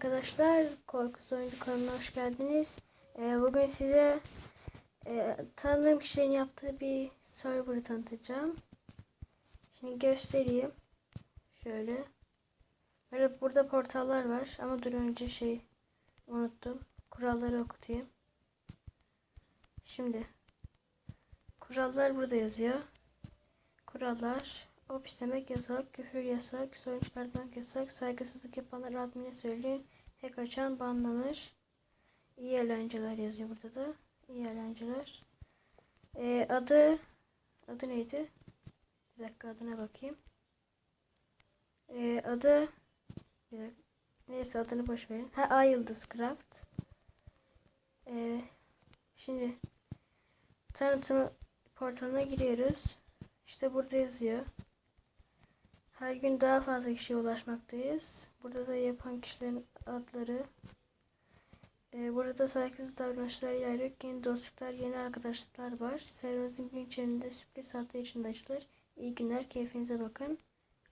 arkadaşlar. Korku Oyuncu kanalına hoş geldiniz. Ee, bugün size e, tanıdığım kişilerin yaptığı bir server'ı tanıtacağım. Şimdi göstereyim. Şöyle. Böyle burada portallar var ama dur önce şey unuttum. Kuralları okutayım. Şimdi kurallar burada yazıyor. Kurallar Hapis demek yasak, küfür yasak, sorun çıkartmak yasak, saygısızlık yapanlar admine söyleyin, hack açan banlanır. İyi eğlenceler yazıyor burada da. İyi eğlenceler. Ee, adı adı neydi? Bir dakika adına bakayım. Ee, adı bir dakika. Neyse adını boş verin. Ha Ay Yıldız Craft. Ee, şimdi tanıtım portalına giriyoruz. İşte burada yazıyor. Her gün daha fazla kişiye ulaşmaktayız. Burada da yapan kişilerin adları. Ee, burada saygısız davranışlar yer. Yeni dostluklar, yeni arkadaşlıklar var. Serverimizin gün içerisinde sürpriz hatta içinde açılır. İyi günler, keyfinize bakın.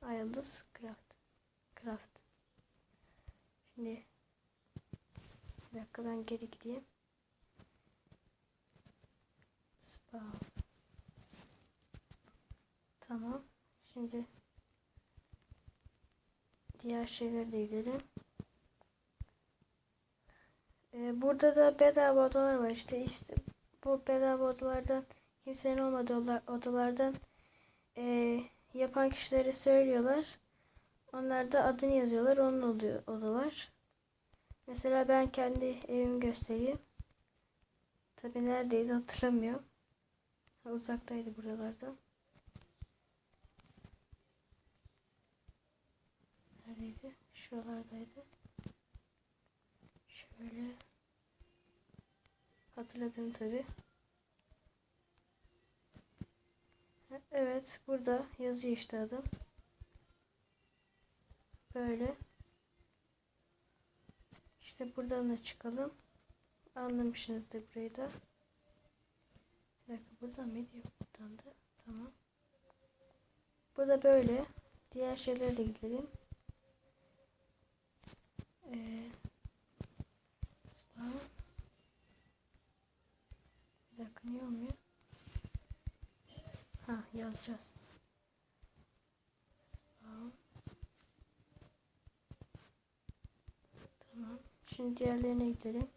Ayıldız Craft. Craft. Şimdi bir dakika ben geri gideyim. Spawn. Tamam. Şimdi diğer şeylerle gidelim. Ee, burada da bedava odalar var. İşte, işte bu bedava odalardan kimsenin olmadığı odalardan e, yapan kişileri söylüyorlar. Onlar da adını yazıyorlar. Onun oluyor odalar. Mesela ben kendi evimi göstereyim. Tabi neredeydi hatırlamıyorum. Uzaktaydı buralardan. neredeydi? Şuralardaydı. Şöyle hatırladım tabi. Evet burada yazıyor işte adım. Böyle. İşte buradan da çıkalım. Anlamışsınızdır burayı da. Bir dakika buradan mıydı? Yok buradan da. Tamam. Bu da böyle. Diğer şeylere de gidelim. Ee, bir dakika niye olmuyor? Ha yazacağız. Tamam. Şimdi diğerlerine gidelim.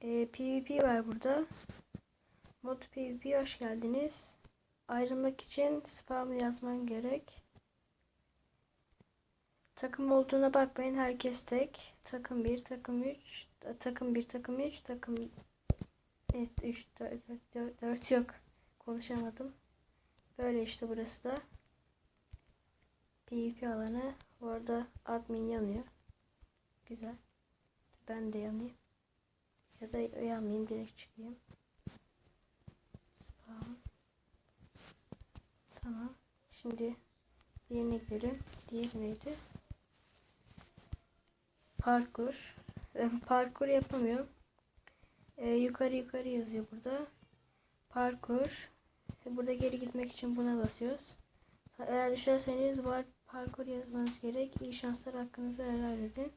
Ee, PvP var burada. Mod PvP hoş geldiniz. Ayrılmak için spam yazman gerek. Takım olduğuna bakmayın. Herkes tek. Takım 1, takım 3, takım 1, takım 3, takım evet, 3, 4, 4, 4 yok. Konuşamadım. Böyle işte burası da. PvP alanı. Orada admin yanıyor. Güzel. Ben de yanayım. Ya da yanmayayım direkt çıkayım. Spawn. Tamam. Şimdi diğerine gidelim. Diğeri neydi? Parkur. Ben parkur yapamıyorum. Ee, yukarı yukarı yazıyor burada. Parkur. Burada geri gitmek için buna basıyoruz. Eğer düşerseniz var parkur yazmanız gerek. İyi şanslar hakkınızı helal edin.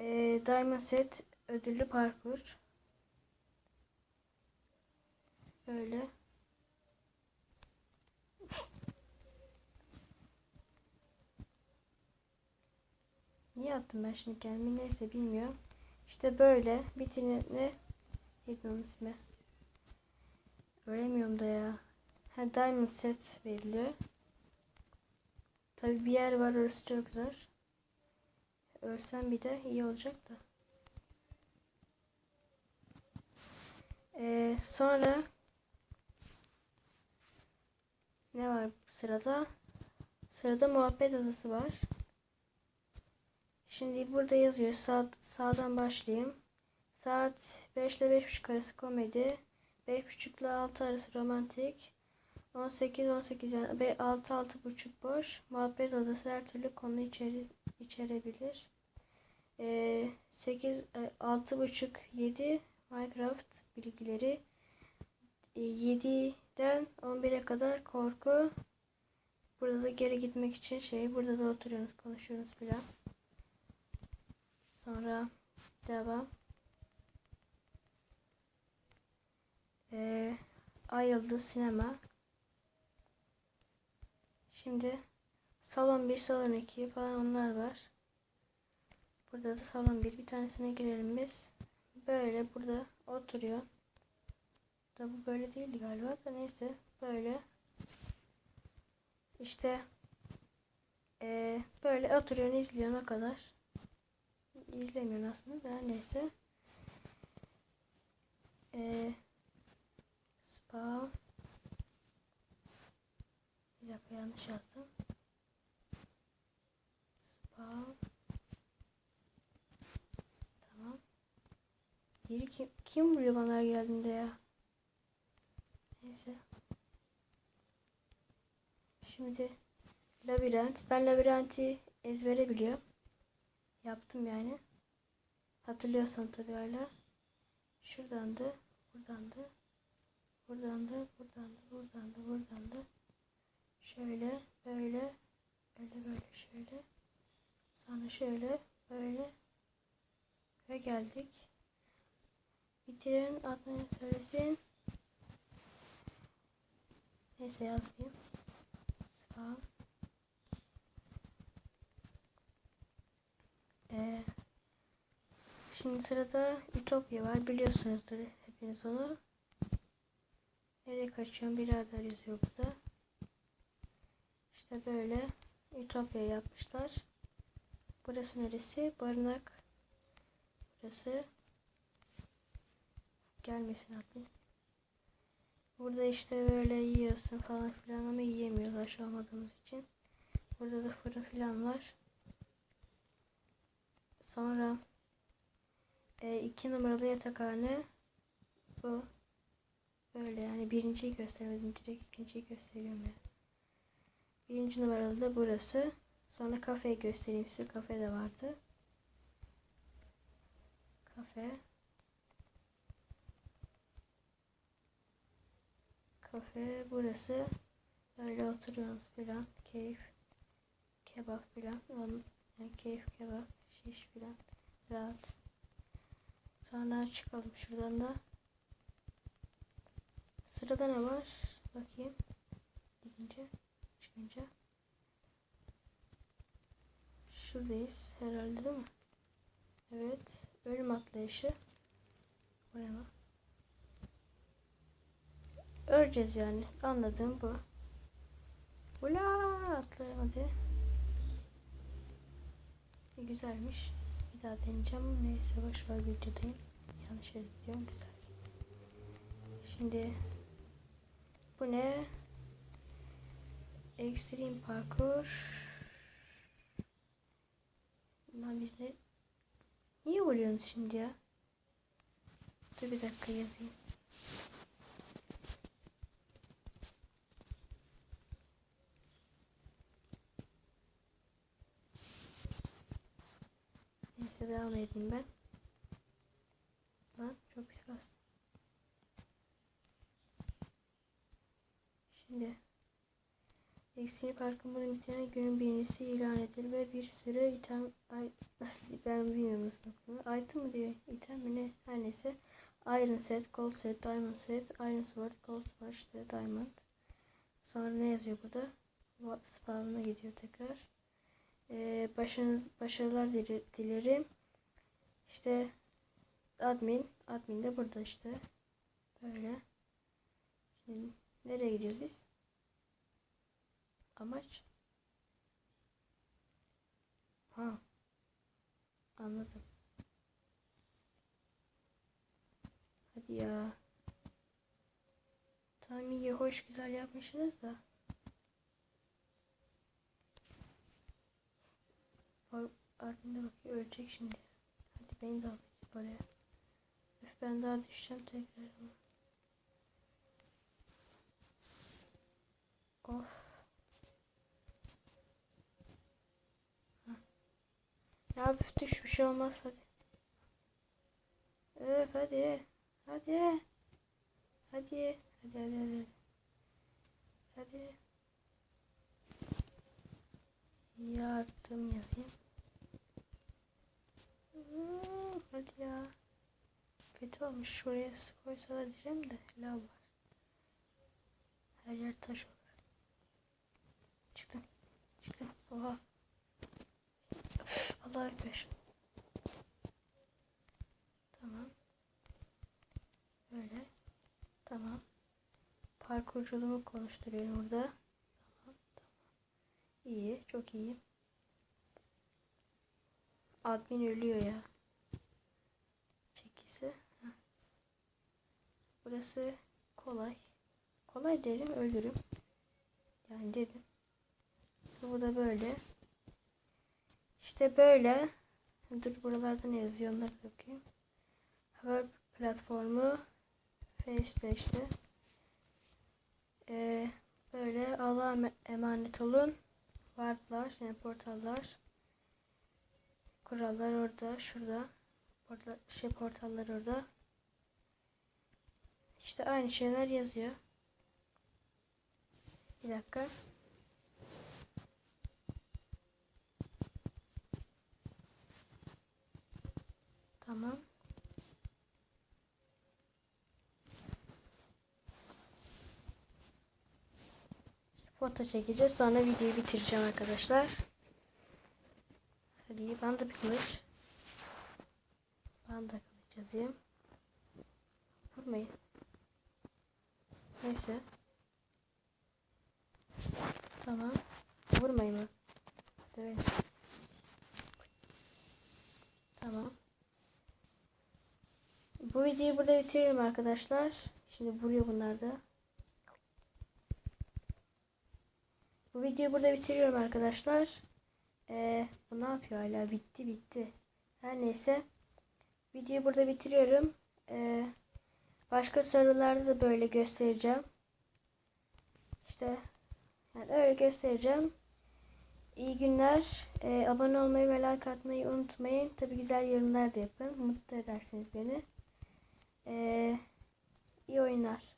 Ee, Diamond Set ödüllü parkur. Böyle. Niye attım ben şimdi kendimi neyse bilmiyorum. İşte böyle bitini ne? Neydi onun ismi? Ölemiyorum da ya. Ha diamond set veriliyor. Tabi bir yer var orası çok zor. Ölsem bir de iyi olacak da. Ee, sonra ne var sırada? Sırada muhabbet odası var. Şimdi burada yazıyor. Sağ, sağdan başlayayım. Saat 5 ile 5.30 arası komedi. 5.30 ile 6 arası romantik. 18-18 yani 6-6.30 boş. Muhabbet odası her türlü konu içeri, içerebilir. Ee, 8 6.30 7 Minecraft bilgileri. Ee, 7'den 11'e kadar korku. Burada da geri gitmek için şey burada da oturuyorsunuz konuşuyorsunuz filan. Sonra devam. Ee, Ay Yıldız Sinema. Şimdi salon 1, salon 2 falan onlar var. Burada da salon 1. Bir tanesine girelim biz. Böyle burada oturuyor. Da bu böyle değildi galiba da neyse böyle. İşte ee, böyle oturuyorsun izliyorsun o kadar. İzlemiyorsun aslında da neyse. Ee, spa bir dakika yanlış yazdım. Spa Tamam. Biri kim, kim vuruyor bana geldiğinde ya? Neyse. Şimdi labirent. Ben labirenti ezbere biliyorum. Yaptım yani. Hatırlıyorsan tabii hala. Şuradan da, buradan da, buradan da, buradan da, buradan da, buradan da. Şöyle, böyle, böyle, böyle, şöyle. Sonra şöyle, böyle. Ve geldik. Bitirin, adını söylesin. Neyse yazmayayım. Sağ. Ee, şimdi sırada Ütopya var. Biliyorsunuzdur hepiniz onu. Nereye kaçıyorum? Birader yazıyor burada. İşte böyle Ütopya yapmışlar. Burası neresi? Barınak. Burası. Gelmesin adlı. Burada işte böyle yiyorsun falan filan ama yiyemiyoruz aşı olmadığımız için. Burada da fırın filan var. Sonra e, iki numaralı yatakhane bu. Böyle yani birinciyi göstermedim direkt ikinciyi gösteriyorum ya. Birinci numaralı da burası. Sonra kafeyi göstereyim size. Kafe de vardı. Kafe. Kafe burası. Böyle oturuyoruz filan. Keyif. Kebap filan. Yani keyif kebap. Şiş filan. Rahat. Sonra çıkalım şuradan da. Sırada ne var? Bakayım. Gidince. Çıkınca. Şuradayız herhalde değil mi? Evet. Ölüm atlayışı. Bu ne lan? Öleceğiz yani. Anladığım bu. Ula atlayamadı. Güzelmiş. Bir daha deneyeceğim. Neyse boş ver videodayım. Yanlış yere gidiyorum. Güzel. Şimdi bu ne? Extreme parkur. Lan biz ne? Niye vuruyorsunuz şimdi ya? Dur bir dakika yazayım. Neyse devam edeyim ben. Lan çok pis bastım. Şimdi Eksiğini Park'ın bunu bitiren günün birincisi ilan edildi ve bir sürü item ay, nasıl ben bilmiyorum nasıl okunuyor. Item mı diyor? Item mi ne? Her neyse. Iron set, gold set, diamond set, iron sword, gold sword, diamond. Sonra ne yazıyor burada? Spawn'a gidiyor tekrar. Ee, başınız, başarılar dilerim. İşte admin. Admin de burada işte. Böyle. Şimdi nereye gidiyoruz biz? Amaç? Ha. Anladım. Hadi ya. Tamam iyi hoş güzel yapmışsınız da. Ardında bakıyor ölecek şimdi. Hadi beni de al oraya. Öf ben daha düşeceğim tekrar. Of. Ya üf düş bir şey olmaz hadi. Öf hadi. Hadi. Hadi. Hadi hadi hadi. Hadi. yardım yazayım. Hmm, hadi ya. Kötü olmuş. Şuraya koysalar diyeceğim de lav var. Her yer taş olur. Çıktım. Çıktım. Oha. Allah ekber. Tamam. Böyle. Tamam. Parkurculuğumu konuşturuyorum burada. Tamam. Tamam. İyi. Çok iyi. Admin ölüyor ya. Çekisi. Burası kolay. Kolay derim ölürüm. Yani derim. Bu da böyle. İşte böyle. Dur buralarda ne yazıyor onları da okuyayım. Haber platformu Face'te işte. Ee, böyle Allah'a emanet olun. Wardlar yani portallar. Kurallar orada. Şurada. Portal, şey portallar orada. İşte aynı şeyler yazıyor. Bir dakika. Tamam. Foto çekeceğiz. Sonra videoyu bitireceğim arkadaşlar. Ben de bir kılıç. Ben de kılıç yazayım. Vurmayın. Neyse. Tamam. Vurmayın mı? Dövelim. Tamam. Bu videoyu burada bitiriyorum arkadaşlar. Şimdi vuruyor bunlar da. Bu videoyu burada bitiriyorum arkadaşlar. Ee, bu ne yapıyor hala? Bitti bitti. Her neyse. Videoyu burada bitiriyorum. Ee, başka sorularda da böyle göstereceğim. İşte yani öyle göstereceğim. İyi günler. Ee, abone olmayı ve like atmayı unutmayın. Tabi güzel yorumlar da yapın. Mutlu edersiniz beni. Ee, iyi oyunlar.